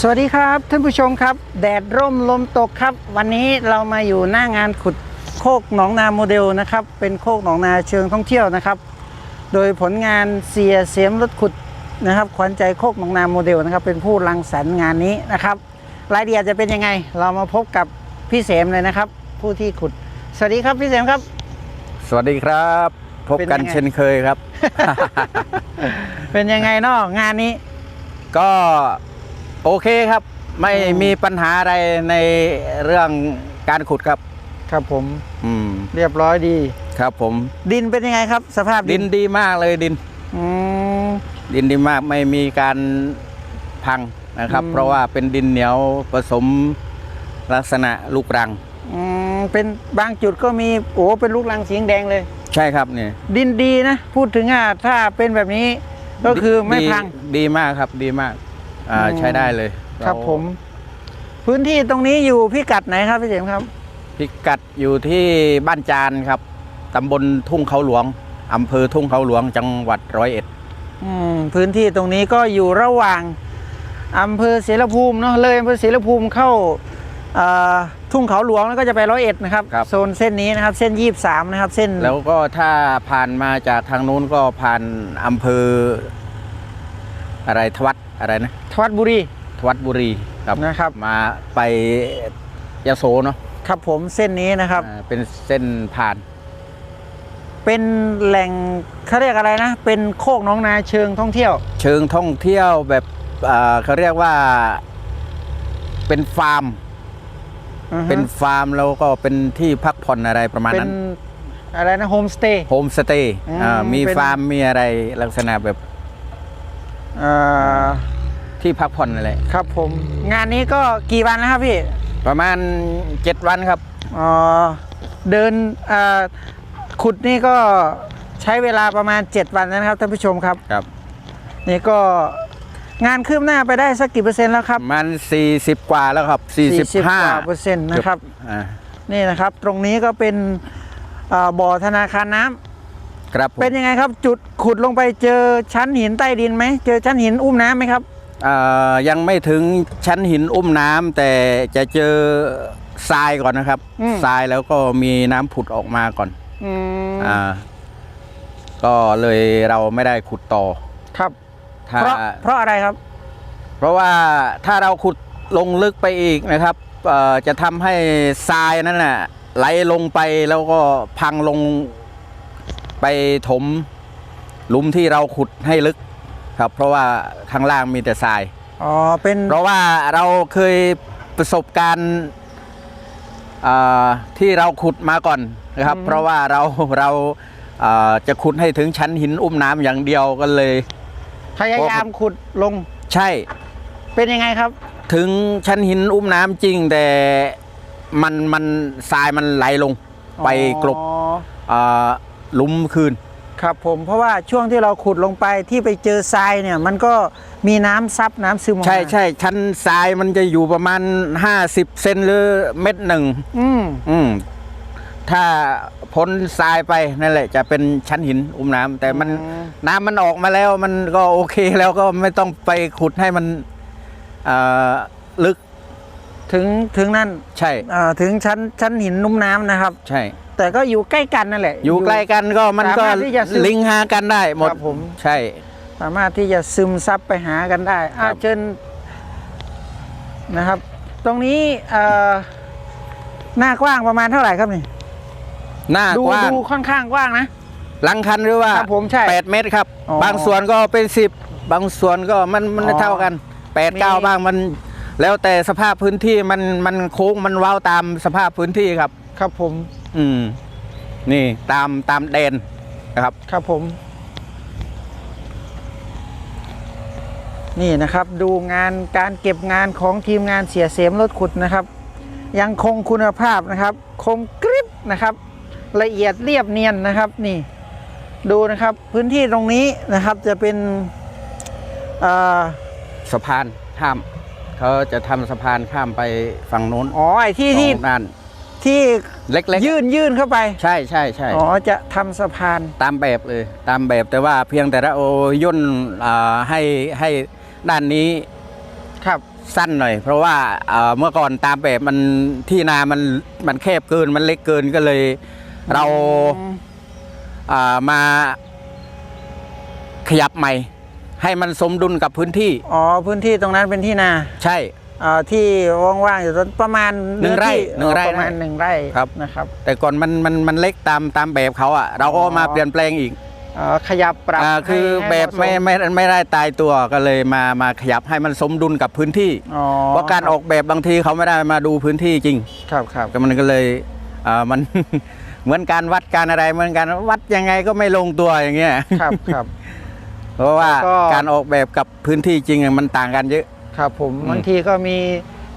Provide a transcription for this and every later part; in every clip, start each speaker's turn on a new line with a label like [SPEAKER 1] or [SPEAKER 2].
[SPEAKER 1] สวัสดีครับท่านผู้ชมครับ แดดร่มลมตกครับ วันนี้เรามาอยู่หน้างานขุดโคกหนองนาโมเดลนะครับ เป็นโคกหนองนาเชิงท่องเที่ยวนะครับ โดยผลงานเสียเสียมรถขุดนะครับขวัญใจโคกหนองนาโมเดลนะครับ เป็นผู้รังสรรค์งานนี้นะครับรายละเอียดจะเป็นยังไง เรามาพบกับพี่เสมเลยนะครับ ผู้ที่ขุด สวัสดีครับพี่เสมครับ
[SPEAKER 2] สวัสดีครับ พบกัน
[SPEAKER 1] เป็นยังไง
[SPEAKER 2] เช่นเคยครับ
[SPEAKER 1] เป็นยังไงเนาะงานนี้
[SPEAKER 2] ก็ โอเคครับ ไม่
[SPEAKER 1] อืม
[SPEAKER 2] มีปัญหาอะไรในเรื่องการขุดครับ
[SPEAKER 1] ครับผม
[SPEAKER 2] อืม
[SPEAKER 1] เรียบร้อยดี
[SPEAKER 2] ครับผม
[SPEAKER 1] ดินเป็นยังไงครับ สภาพ
[SPEAKER 2] ดินดีมากเลยดิน
[SPEAKER 1] อืม
[SPEAKER 2] ดินดีมากไม่มีการพังนะครับ
[SPEAKER 1] อืม
[SPEAKER 2] เพราะว่าเป็นดินเหนียวผสมลักษณะลูกรัง
[SPEAKER 1] อืมเป็นบางจุดก็มีโอ้เป็นลูกรังสีแดงเลย
[SPEAKER 2] ใช่ครับเนี่ย
[SPEAKER 1] ดินดีนะ พูดถึงอะถ้าเป็นแบบนี้ ก็คือไม่
[SPEAKER 2] ดี
[SPEAKER 1] พัง
[SPEAKER 2] ดีมากครับดีมาก อ่า
[SPEAKER 1] อืม
[SPEAKER 2] ใช้ได้เลย
[SPEAKER 1] ครับ
[SPEAKER 2] เา
[SPEAKER 1] ผม พื้นที่ตรงนี้อยู่พิกัดไหนครับพี่เสมครับ
[SPEAKER 2] พิกัดอยู่ที่บ้านจานครับตำบลทุ่งเขาหลวงอำเภอทุ่งเขาหลวงจังหวัดร้อยเอ็ด
[SPEAKER 1] อืมพื้นที่ตรงนี้ก็อยู่ระหว่างอำเภอเสรภูมิเนาะเลยอำเภอเสรภูมิเข้าเอ่อทุ่งเขาหลวงแล้วก็จะไปร้อยเอ็ดนะครับโซนเส้นนี้นะครับ เส้นยี่สามนะครับ เส้น
[SPEAKER 2] แล้วก็ถ้าผ่านมาจากทางนู้นก็ผ่านอำเภออะไรทวัด อะไรนะ
[SPEAKER 1] ทวัดบุรี
[SPEAKER 2] ทวัดบุรีครับ
[SPEAKER 1] นะครับ
[SPEAKER 2] มาไปยโสเนาะ
[SPEAKER 1] ครับผมเส้นนี้นะครับ
[SPEAKER 2] อ่าเป็นเส้นผ่าน
[SPEAKER 1] เป็นแหล่งเขาเรียกอะไรนะ เป็นโคกหน้องนาเชิงท่องเที่ยว
[SPEAKER 2] เชิงท่องเที่ยวแบบอ่าเขาเรียกว่าเป็นฟาร์ม
[SPEAKER 1] อือฮะ
[SPEAKER 2] เป็นฟาร์มแล้วก็เป็นที่พักผ่อนอะไรประมาณ
[SPEAKER 1] เป็น
[SPEAKER 2] นั้น
[SPEAKER 1] อะไรนะโฮมสเตย์
[SPEAKER 2] โฮมสเตย์
[SPEAKER 1] อืม
[SPEAKER 2] อ่ามี
[SPEAKER 1] เป็น
[SPEAKER 2] ฟาร์มมีอะไรลักษณะแบบ
[SPEAKER 1] เอ่อ
[SPEAKER 2] ที่พักผ่อนอะไร
[SPEAKER 1] ครับผม งานนี้ก็กี่วันแล้วครับพี่
[SPEAKER 2] ประมาณ 7 วันครับ
[SPEAKER 1] อ๋อเดินเอ่อขุดนี่ก็ใช้เวลาประมาณ 7 วันแล้วนะครับท่านผู้ชมครับ
[SPEAKER 2] ครับ
[SPEAKER 1] นี่ก็งานคืบหน้าไปได้สักกี่เปอร์เซ็นต์แล้วครับ
[SPEAKER 2] มัน 40 กว่าแล้วครับ
[SPEAKER 1] 40กว่า
[SPEAKER 2] 45
[SPEAKER 1] เปอร์เซ็นต์นะครับ
[SPEAKER 2] อ่า
[SPEAKER 1] นี่นะครับ ตรงนี้ก็เป็นเอ่อบ่อธนาคารน้ำ
[SPEAKER 2] ครับผม
[SPEAKER 1] เป็นยังไงครับ จุดขุดลงไปเจอชั้นหินใต้ดินไหมเจอชั้นหินอุ้มน้ำไหมครับ
[SPEAKER 2] อ่ายังไม่ถึงชั้นหินอุ้มน้ำแต่จะเจอทรายก่อนนะครับ
[SPEAKER 1] อืม
[SPEAKER 2] ทรายแล้วก็มีน้ำผุดออกมาก่อน
[SPEAKER 1] อืม
[SPEAKER 2] อ่า ก็เลยเราไม่ได้ขุดต่อ
[SPEAKER 1] ครับ
[SPEAKER 2] ถ้า
[SPEAKER 1] เพราะเพราะอะไรครับ
[SPEAKER 2] เพราะว่าถ้าเราขุดลงลึกไปอีกนะครับเอ่อจะทำให้ทรายนั้นน่ะไหลลงไปแล้วก็พังลง ไปถมหลุมที่เราขุดให้ลึกครับ เพราะว่าข้างล่างมีแต่ทราย
[SPEAKER 1] อ๋อ เป็น
[SPEAKER 2] เพราะว่าเราเคยประสบการณ์เอ่อที่เราขุดมาก่อนนะครับ เพราะว่าเราเราเอ่อจะขุดให้ถึงชั้นหินอุ้มน้ำอย่างเดียวก็เลย
[SPEAKER 1] พยายามขุดลง
[SPEAKER 2] ใช่
[SPEAKER 1] เป็นยังไงครับ
[SPEAKER 2] ถึงชั้นหินอุ้มน้ำจริงแต่มันมันทรายมันไหลลงไปกลบ
[SPEAKER 1] อ๋อ
[SPEAKER 2] เอ่อ หลุมคืน
[SPEAKER 1] ครับผมเพราะว่าช่วงที่เราขุดลงไปที่ไปเจอทรายเนี่ย มันก็มีน้ำซับน้ำซึมออกมา
[SPEAKER 2] ใช่ใช่ชั้นทรายมันจะอยู่ประมาณ 50 เซนหรือเม็ดหนึ่ง
[SPEAKER 1] อืม
[SPEAKER 2] อืมถ้าพ้นทรายไปนั่นแหละ จะเป็นชั้นหินอุ้มน้ำแต่มัน
[SPEAKER 1] อืม
[SPEAKER 2] น้ำมันออกมาแล้วมันก็โอเคแล้วก็ไม่ต้องไปขุดให้มันเอ่อลึก
[SPEAKER 1] ถึงถึงนั่น
[SPEAKER 2] ใช่
[SPEAKER 1] เอ่อถึงชั้นชั้นหินนุ่มน้ำนะครับ
[SPEAKER 2] ใช่
[SPEAKER 1] แต่ก็อยู่ใกล้กันนั่นแหละ
[SPEAKER 2] อยู่ใกล้กันก็มันก็
[SPEAKER 1] สามารถที่จะซึม
[SPEAKER 2] ลิงก์หากันได้หมด
[SPEAKER 1] ครับผม
[SPEAKER 2] ใช่
[SPEAKER 1] สามารถที่จะซึมซับไปหากันได้อะ
[SPEAKER 2] ครับ
[SPEAKER 1] เชิญนะครับ ตรงนี้เอ่อหน้ากว้างประมาณเท่าไหร่ครับนี่
[SPEAKER 2] หน้า
[SPEAKER 1] ดู
[SPEAKER 2] กว้าง
[SPEAKER 1] ดูค่อนข้างกว้างนะ
[SPEAKER 2] หลังคันหรือว่า
[SPEAKER 1] ครับผมใช่
[SPEAKER 2] แปดเมตรครับ
[SPEAKER 1] อ๋อ
[SPEAKER 2] บางส่วนก็เป็น10บางส่วนก็มันมัน
[SPEAKER 1] อ๋อ
[SPEAKER 2] เท่ากัน8ปด
[SPEAKER 1] มี
[SPEAKER 2] เก้าบ้างมัน แล้วแต่สภาพพื้นที่มันมันโค้งมันเว้าตามสภาพพื้นที่ครับ
[SPEAKER 1] ครับผม
[SPEAKER 2] อืม นี่ตามตามแดนนะครับ
[SPEAKER 1] ครับผม นี่นะครับดูงานการเก็บงานของทีมงานเสียเสียมรถขุดนะครับ ยังคงคุณภาพนะครับ คมกริบนะครับ ละเอียดเรียบเนียนนะครับ นี่ ดูนะครับพื้นที่ตรงนี้นะครับจะเป็นเอ่อ
[SPEAKER 2] สะพานข้ามเขาจะทำสะพานข้ามไปฝั่งโน้น
[SPEAKER 1] อ๋อไอ้ที่ที่
[SPEAKER 2] สองด้าน
[SPEAKER 1] ที่
[SPEAKER 2] เล็กๆ
[SPEAKER 1] ยื่นยื่นเข้าไป
[SPEAKER 2] ใช่ใช่ใช่
[SPEAKER 1] อ๋อจะทำสะพาน
[SPEAKER 2] ตามแบบเลย ตามแบบแต่ว่าเพียงแต่ละโอย่นอ่าให้ให้ด้านนี้
[SPEAKER 1] ครับ
[SPEAKER 2] สั้นหน่อย เพราะว่าเอ่อเมื่อก่อนตามแบบมันที่นามันมันแคบเกินมันเล็กเกินก็เลย เรา
[SPEAKER 1] อืม
[SPEAKER 2] อ่ามาขยับใหม่ ให้มันสมดุลกับพื้นที่
[SPEAKER 1] อ๋อพื้นที่ตรงนั้นเป็นที่นา
[SPEAKER 2] ใช่
[SPEAKER 1] อ่าที่ว่างๆอยู่ตรงประมาณ
[SPEAKER 2] หนึ่งไร่
[SPEAKER 1] ที่
[SPEAKER 2] หนึ่งไร่
[SPEAKER 1] ประมาณหนึ่งไร่
[SPEAKER 2] ครับ
[SPEAKER 1] นะครับ
[SPEAKER 2] แต่ก่อนมันมันมันเล็กตามตามแบบเขาอะเราก็
[SPEAKER 1] อ๋อ
[SPEAKER 2] มาเปลี่ยนแปลงอีก
[SPEAKER 1] อ๋อขยับปรับ
[SPEAKER 2] อ่าคือ
[SPEAKER 1] ให้
[SPEAKER 2] แบบ
[SPEAKER 1] ให้
[SPEAKER 2] ไม่
[SPEAKER 1] เหาะส
[SPEAKER 2] ไม่ไม่ได้ตายตัวก็เลยมามาขยับให้มันสมดุลกับพื้นที่
[SPEAKER 1] อ๋อ
[SPEAKER 2] เพราะการออกแบบบางทีเขาไม่ได้มาดูพื้นที่จริง
[SPEAKER 1] ครับครับ
[SPEAKER 2] ก็มันก็เลยอ่ามัน เหมือนการวัดการอะไรเหมือนกันวัดยังไงก็ไม่ลงตัวอย่างเงี้ย
[SPEAKER 1] ครับครับ
[SPEAKER 2] เพราะว่า
[SPEAKER 1] แล้วก็
[SPEAKER 2] การออกแบบกับพื้นที่จริงอะมันต่างกันเยอะ
[SPEAKER 1] ครับผม
[SPEAKER 2] อืม
[SPEAKER 1] บางทีก็มี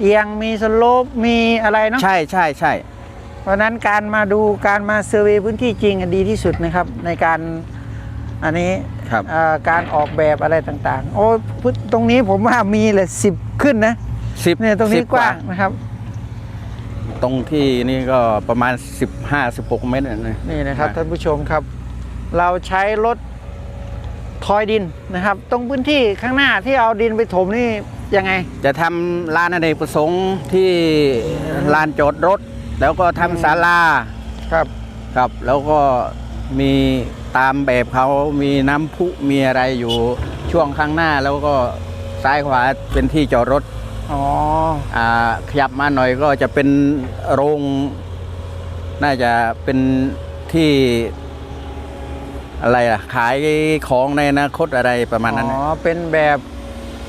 [SPEAKER 1] เอียงมีสโลปมีอะไรเนาะ
[SPEAKER 2] ใช่ใช่ใช่
[SPEAKER 1] เพราะฉะนั้นการมาดูการมาเซอร์เวยพื้นที่จริงอะดีที่สุดนะครับ ในการอันนี้
[SPEAKER 2] ครับ
[SPEAKER 1] อ่าการออกแบบอะไรต่างๆ โอ้พื้นตรงนี้ผมว่ามีเลยสิบขึ้นนะ
[SPEAKER 2] สิบ
[SPEAKER 1] เนี่ยตรงนี้
[SPEAKER 2] สิบ
[SPEAKER 1] กว้างนะครับ
[SPEAKER 2] ตรงที่นี่ก็ประมาณ 15 16 เมตรนะ
[SPEAKER 1] นี่นะครับ
[SPEAKER 2] อ่า
[SPEAKER 1] ท่านผู้ชมครับ เราใช้รถทอยดินนะครับ ตรงพื้นที่ข้างหน้าที่เอาดินไปถมนี่ ยังไง
[SPEAKER 2] จะทำลานอเนกประสงค์ที่ลานจอดรถ แล้วก็
[SPEAKER 1] อืม
[SPEAKER 2] ทำศาลา
[SPEAKER 1] ครับ
[SPEAKER 2] ครับ แล้วก็มีตามแบบเขามีน้ำพุมีอะไรอยู่ช่วงข้างหน้า แล้วก็ซ้ายขวาเป็นที่จอดรถ
[SPEAKER 1] อ๋อ
[SPEAKER 2] อ่าขยับมาหน่อยก็จะเป็นโรง น่าจะเป็นที่อะไรอะขายของในอนาคตอะไรประมาณนั้น
[SPEAKER 1] อ๋
[SPEAKER 2] นะ
[SPEAKER 1] อเป็นแบบ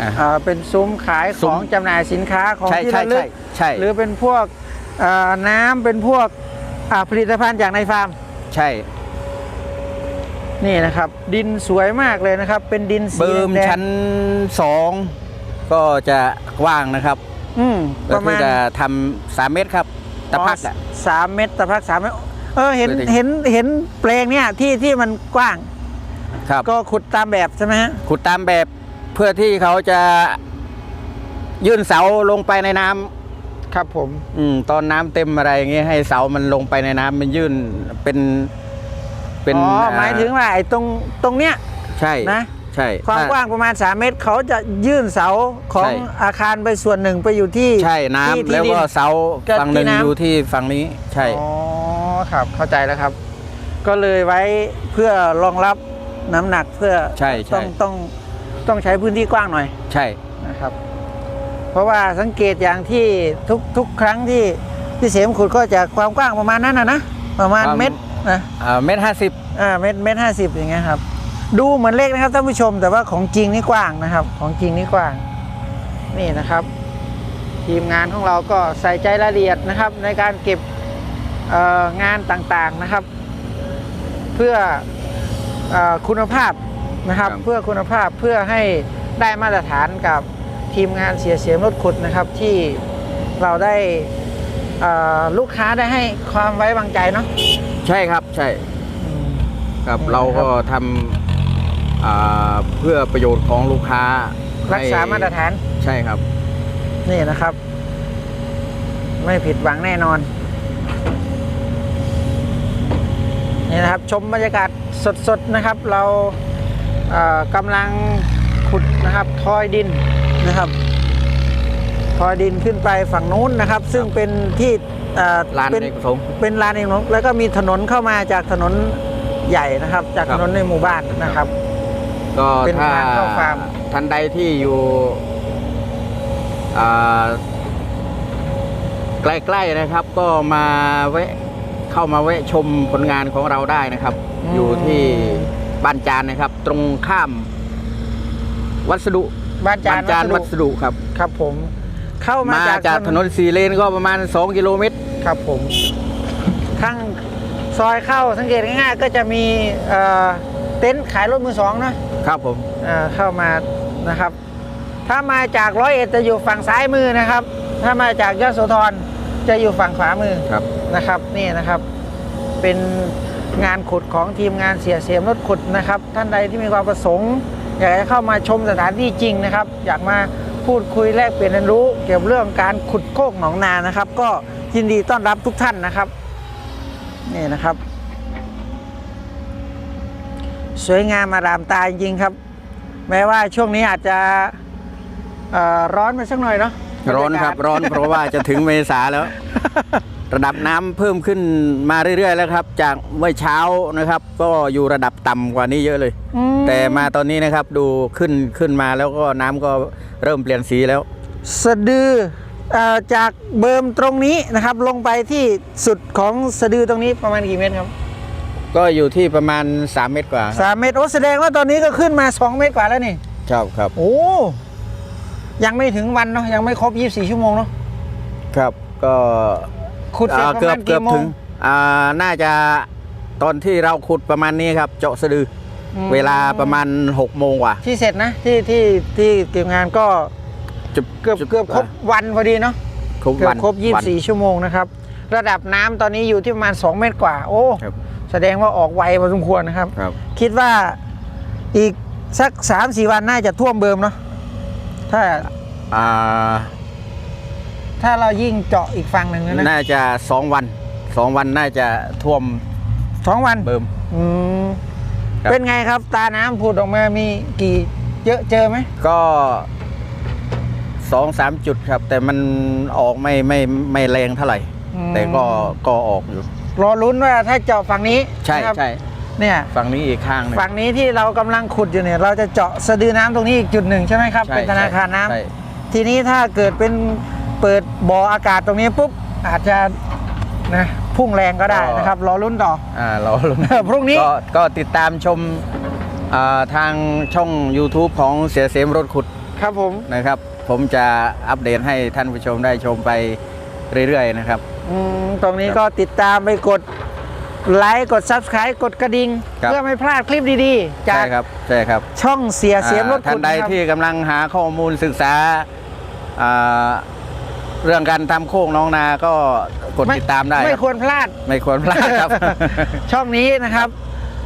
[SPEAKER 2] อะ
[SPEAKER 1] อ่าเป็นซุ้มขาย
[SPEAKER 2] ซุ้
[SPEAKER 1] ข
[SPEAKER 2] ม
[SPEAKER 1] องจำหน่ายสินค้าของ
[SPEAKER 2] ใช่
[SPEAKER 1] ที่
[SPEAKER 2] ใช่
[SPEAKER 1] ระลึ
[SPEAKER 2] ใช่
[SPEAKER 1] ก
[SPEAKER 2] ใช่
[SPEAKER 1] หรือเป็นพวกอ่าน้ำเป็นพวกอ่าผลิตภัณฑ์จากในฟาร์ม
[SPEAKER 2] ใช่
[SPEAKER 1] นี่นะครับ ดินสวยมากเลยนะครับ เป็นดินสี
[SPEAKER 2] เบิม
[SPEAKER 1] แดง
[SPEAKER 2] ชั้นสองก็จะกว้างนะครับ
[SPEAKER 1] อืมป
[SPEAKER 2] ก็
[SPEAKER 1] ระ
[SPEAKER 2] คื
[SPEAKER 1] มา
[SPEAKER 2] อ
[SPEAKER 1] ณ
[SPEAKER 2] จะทำสามเมตรครับตะพัก
[SPEAKER 1] อ๋
[SPEAKER 2] อะ
[SPEAKER 1] อสามเมตรตะพักสามเมตรเออเห็น
[SPEAKER 2] เพื่อที่
[SPEAKER 1] เห็นเห็นเปลงเนี่ยที่ที่มันกว้าง
[SPEAKER 2] ครับ
[SPEAKER 1] ก็ขุดตามแบบใช่ไหมฮะ
[SPEAKER 2] ขุดตามแบบ เพื่อที่เขาจะยื่นเสาลงไปในน้ำ
[SPEAKER 1] ครับผม
[SPEAKER 2] อืม ตอนน้ำเต็มอะไรอย่างเงี้ยให้เสามันลงไปในน้ำมันยื่นเป็น เป็น
[SPEAKER 1] อ๋อ
[SPEAKER 2] อ่
[SPEAKER 1] หมายถึงว่าไอ้ตรงตรงเนี้ย
[SPEAKER 2] ใช่
[SPEAKER 1] นะ
[SPEAKER 2] ใช่
[SPEAKER 1] ความ
[SPEAKER 2] ถ้
[SPEAKER 1] กว้างประมาณ 3 เมตร เขาจะยื่นเสาของ
[SPEAKER 2] ใช่
[SPEAKER 1] อาคารไปส่วนหนึ่งไปอยู่ที่
[SPEAKER 2] ใช่
[SPEAKER 1] ที่
[SPEAKER 2] น้ำ
[SPEAKER 1] ที่
[SPEAKER 2] แล้ว
[SPEAKER 1] ดิน
[SPEAKER 2] ก็เสา
[SPEAKER 1] กับ
[SPEAKER 2] ฝั่งหนึ่ง
[SPEAKER 1] ที่น้ำ
[SPEAKER 2] อยู่ที่ฝั่งนี้ ใช่
[SPEAKER 1] อ๋อครับเข้าใจแล้วครับ ก็เลยไว้เพื่อรองรับน้ำหนักเพื่อ
[SPEAKER 2] ใช่ใช่
[SPEAKER 1] ต้องต้อง ต้องใช้พื้นที่กว้างหน่อย
[SPEAKER 2] ใช่
[SPEAKER 1] นะครับ เพราะว่าสังเกตอย่างที่ทุกทุกครั้งที่พี่เสมขุดก็จะความกว้างประมาณนั้นนะนะประมาณเม็ดนะ
[SPEAKER 2] อ่าเมตรห้าสิบ
[SPEAKER 1] อ่าเม็ดเม็ดห้าสิบอย่างเงี้ยครับ ดูเหมือนเล็กนะครับท่านผู้ชมแต่ว่าของจริงนี่กว้างนะครับ ของจริงนี่กว้าง นี่นะครับ ทีมงานของเราก็ใส่ใจรายละเอียดนะครับ ในการเก็บเอ่องานต่างๆนะครับ เพื่อเออคุณภาพ นะครับ เพื่อคุณภาพเพื่อให้ได้มาตรฐานกับทีมงานเสียเสียงรถขุดนะครับที่เราได้เอ่อลูกค้าได้ให้ความไว้วางใจเนาะ
[SPEAKER 2] ใช่ครับใช่
[SPEAKER 1] อืม
[SPEAKER 2] ครับ
[SPEAKER 1] นี่นะครับ
[SPEAKER 2] เราก็ทำอ่าเพื่อประโยชน์ของลูกค้า
[SPEAKER 1] รักษา
[SPEAKER 2] ให้
[SPEAKER 1] มาตรฐาน
[SPEAKER 2] ใช่ครับ
[SPEAKER 1] นี่นะครับ ไม่ผิดหวังแน่นอน นี่นะครับ ชมบรรยากาศสดๆนะครับ เราเอ่อ กำลังขุดนะครับทอยดินนะครับทอยดินขึ้นไปฝั่งนู้นนะครับ ซึ่งเป็นที่เอ่อ
[SPEAKER 2] ลาน
[SPEAKER 1] เป็น
[SPEAKER 2] เอกประสงค์
[SPEAKER 1] เป็นลานเอกประสงค์แล้วก็มีถนนเข้ามาจากถนนใหญ่นะครับ จาก
[SPEAKER 2] ครั
[SPEAKER 1] ถ
[SPEAKER 2] บ
[SPEAKER 1] นนในหมู่บ้านนะครับ
[SPEAKER 2] ก็
[SPEAKER 1] เป็น
[SPEAKER 2] ถ้า
[SPEAKER 1] ทางเข้าฟาร์ม
[SPEAKER 2] ท่านใดที่อยู่อ่าใกล้ๆนะครับ ก็มาแวะเข้ามาแวะชมผลงานของเราได้นะครับ อยู่ที่ บ้านจานนะครับ ตรงข้าม วัสดุ
[SPEAKER 1] บ้านจาน
[SPEAKER 2] จาน
[SPEAKER 1] วั
[SPEAKER 2] วั
[SPEAKER 1] ส
[SPEAKER 2] ส
[SPEAKER 1] ดุ
[SPEAKER 2] ดุครับ
[SPEAKER 1] ครับผม เข้ามา
[SPEAKER 2] มา
[SPEAKER 1] จาก
[SPEAKER 2] จากถนนสีเลนก็ประมาณ 2 กิโลเมตร
[SPEAKER 1] ครับผมข้างซอยเข้าสังเกตง่ายๆก็จะมีเอ่อเต็นท์ขายรถมือสองนะครับ
[SPEAKER 2] ผม
[SPEAKER 1] เอ่อเข้ามานะครับ ถ้ามาจากร้อยเอ็ดจะอยู่ฝั่งซ้ายมือนะครับ ถ้ามาจากยโสธรจะอยู่ฝั่งขวามือ
[SPEAKER 2] ครับ
[SPEAKER 1] นะครับ นี่นะครับ เป็น งานขุดของทีมงานเสียเสียมรถขุดนะครับ ท่านใดที่มีความประสงค์ อยากจะเข้ามาชมสถานที่จริงนะครับ อยากมาพูดคุยแลกเปลี่ยนเรียนรู้ เกี่ยวกับเรื่องการขุดโคกหนองนานะครับ ก็ยินดีต้อนรับทุกท่านนะครับนี่นะครับ สวยงามมารามตาจริงครับ แม้ว่าช่วงนี้อาจจะร้อนไปสักหน่อยเนาะ
[SPEAKER 2] ร้อนครับ ร้อนเพราะว่าจะถึงเมษาแล้ว ระดับน้ำเพิ่มขึ้นมาเรื่อยๆ แล้วครับ จากเมื่อเช้านะครับ ก็อยู่ระดับต่ำกว่านี้เยอะเลย
[SPEAKER 1] อื
[SPEAKER 2] แต่มาตอนนี้นะครับดูขึ้นขึ้นมาแล้วก็น้ำก็เริ่มเปลี่ยนสีแล้ว
[SPEAKER 1] สะดือเอ่อจากเบิมตรงนี้นะครับ ลงไปที่สุดของสะดือตรงนี้ประมาณกี่เมตรครับ
[SPEAKER 2] ก็อยู่ที่ประมาณ 3 เมตรกว่าครับ
[SPEAKER 1] สามเมตรโอ้แสดงว่าตอนนี้ก็ขึ้นมา 2 เมตรกว่าแล้วนี่
[SPEAKER 2] ครับครับ
[SPEAKER 1] โอ้ยังไม่ถึงวันเนาะยังไม่ครบ 24 ชั่วโมงเนาะ
[SPEAKER 2] ครับก็
[SPEAKER 1] ขุดเสร็จ
[SPEAKER 2] อ่า
[SPEAKER 1] ประ
[SPEAKER 2] เกือ
[SPEAKER 1] มา
[SPEAKER 2] บ
[SPEAKER 1] ณ
[SPEAKER 2] เกือ
[SPEAKER 1] กี่
[SPEAKER 2] บ
[SPEAKER 1] โม
[SPEAKER 2] ถึ
[SPEAKER 1] ง
[SPEAKER 2] งอ่าน่าจะตอนที่เราขุดประมาณนี้ครับ เจาะสะดืออ
[SPEAKER 1] ม
[SPEAKER 2] เวลาประมาณ6โมงกว่า
[SPEAKER 1] ที่เสร็จนะ ที่ที่ที่เก็บงานก็
[SPEAKER 2] จะ
[SPEAKER 1] เกือบ
[SPEAKER 2] จะ
[SPEAKER 1] เกือบครบวันพอดีเนาะ
[SPEAKER 2] ครบ
[SPEAKER 1] เกือ
[SPEAKER 2] วั
[SPEAKER 1] บ
[SPEAKER 2] น
[SPEAKER 1] ครบ
[SPEAKER 2] วัน
[SPEAKER 1] 24 ชั่วโมงนะครับ ระดับน้ำตอนนี้อยู่ที่ประมาณ 2 เมตรกว่า โอ้
[SPEAKER 2] ครับ
[SPEAKER 1] แสดงว่าออกไวพอสมควรนะครับ
[SPEAKER 2] ครับ
[SPEAKER 1] คิดว่าอีกสัก 3-4 วันน่าจะท่วมเบิมเนาะถ้า
[SPEAKER 2] อ่า
[SPEAKER 1] ถ้าเรายิ่งเจาะอีกฝั่งหนึ่งนะนะ
[SPEAKER 2] น่าจะสองวันสองวันน่าจะท่วม
[SPEAKER 1] สองวัน
[SPEAKER 2] เบิ่ม
[SPEAKER 1] อืม
[SPEAKER 2] ครับ
[SPEAKER 1] เป็นไงครับตาน้ำผุดออกมามีกี่เยอะเจอไหม
[SPEAKER 2] ก็สองสามจุดครับ แต่มันออกไม่ไม่ไม่แรงเท่าไหร่
[SPEAKER 1] อืม
[SPEAKER 2] แต่ก็ก็ออกอยู่
[SPEAKER 1] รอลุ้นว่าถ้าเจาะฝั่งนี้
[SPEAKER 2] ใช่
[SPEAKER 1] นะครับ
[SPEAKER 2] ใช่
[SPEAKER 1] เนี่ย
[SPEAKER 2] ฝั่งนี้อีกข้างหนึง
[SPEAKER 1] ฝั่งนี้ที่เรากำลังขุดอยู่เนี่ย เราจะเจาะสะดือน้ำตรงนี้อีกจุดหนึ่งใช่ไหมครับ
[SPEAKER 2] ใช่
[SPEAKER 1] เป็นธนาคารน้ำ
[SPEAKER 2] ใช่
[SPEAKER 1] ทีนี้ถ้าเกิดเป็น เปิดบ่ออากาศตรงนี้ปุ๊บอาจจะนะพุ่งแรงก็ได้นะครับรอลุ้นต่อ
[SPEAKER 2] อ่ารอลุ้น
[SPEAKER 1] พรุ่งนี้
[SPEAKER 2] ก็ก็ติดตามชมอ่าทางช่อง YouTube ของเสียเสมรถขุด
[SPEAKER 1] ครับผม
[SPEAKER 2] นะครับ ผมจะอัปเดตให้ท่านผู้ชมได้ชมไปเรื่อยๆนะครับ
[SPEAKER 1] อืมตรงนี้
[SPEAKER 2] ครับ
[SPEAKER 1] ก็ติดตามไปกดไลค์กด Subscribe กดกระดิ่ง
[SPEAKER 2] ครับ
[SPEAKER 1] เพื่อไม่พลาดคลิปดีๆจา
[SPEAKER 2] ใช่
[SPEAKER 1] ก
[SPEAKER 2] ครับใช่ครับ
[SPEAKER 1] ช่องเสียเสียมรถ
[SPEAKER 2] อ่าท่า
[SPEAKER 1] ขุ
[SPEAKER 2] น
[SPEAKER 1] ด
[SPEAKER 2] ใด
[SPEAKER 1] นะครับ
[SPEAKER 2] ที่กำลังหาข้อมูลศึกษาอ่า เรื่องการทำโค้งน้องนาก็กดติดตามได้
[SPEAKER 1] ไม่
[SPEAKER 2] ครับ
[SPEAKER 1] ควรพลาด
[SPEAKER 2] ไม่ควรพลาดครับ
[SPEAKER 1] ช่องนี้นะครับ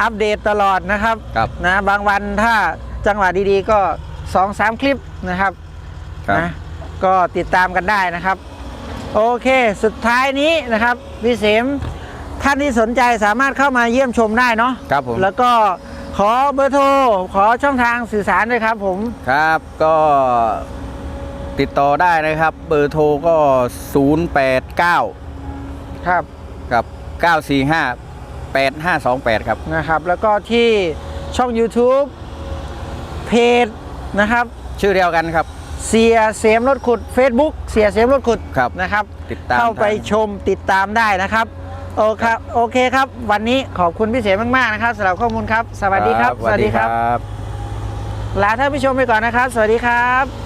[SPEAKER 1] อัปเดตตลอดนะครับ
[SPEAKER 2] ครับ
[SPEAKER 1] นะบางวันถ้าจังหวะดีๆก็2-3คลิปนะครับ
[SPEAKER 2] ครับ
[SPEAKER 1] นะก็ติดตามกันได้นะครับ โอเค สุดท้ายนี้นะครับพี่เสมท่านที่สนใจสามารถเข้ามาเยี่ยมชมได้เนาะ
[SPEAKER 2] ครับผม
[SPEAKER 1] แล้วก็ขอเบอร์โทร ขอช่องทางสื่อสารด้วยครับผม
[SPEAKER 2] ครับก็ ติดต่อได้นะครับ เบอร์โทรก็ 089
[SPEAKER 1] ครับ
[SPEAKER 2] กับ 945 8528 ครับ
[SPEAKER 1] นะครับ แล้วก็ที่ช่อง YouTube เพจนะครับ
[SPEAKER 2] ชื่อเดียวกันครับ
[SPEAKER 1] เสียเสียมรถขุด Facebook เสียเสียมรถขุด
[SPEAKER 2] ครับ
[SPEAKER 1] นะครับ
[SPEAKER 2] ติดตาม
[SPEAKER 1] เข้าไป
[SPEAKER 2] ทง
[SPEAKER 1] ชมติดตามได้นะครับ โอเคโอเคครับ วันนี้ขอบคุณพี่เสมมากๆนะครับสำหรับข้อมูลครับ สวัสดีครับ
[SPEAKER 2] สวัสดีครับ
[SPEAKER 1] ลาท่านผู้ชมไปก่อนนะครับ สวัสดีครับ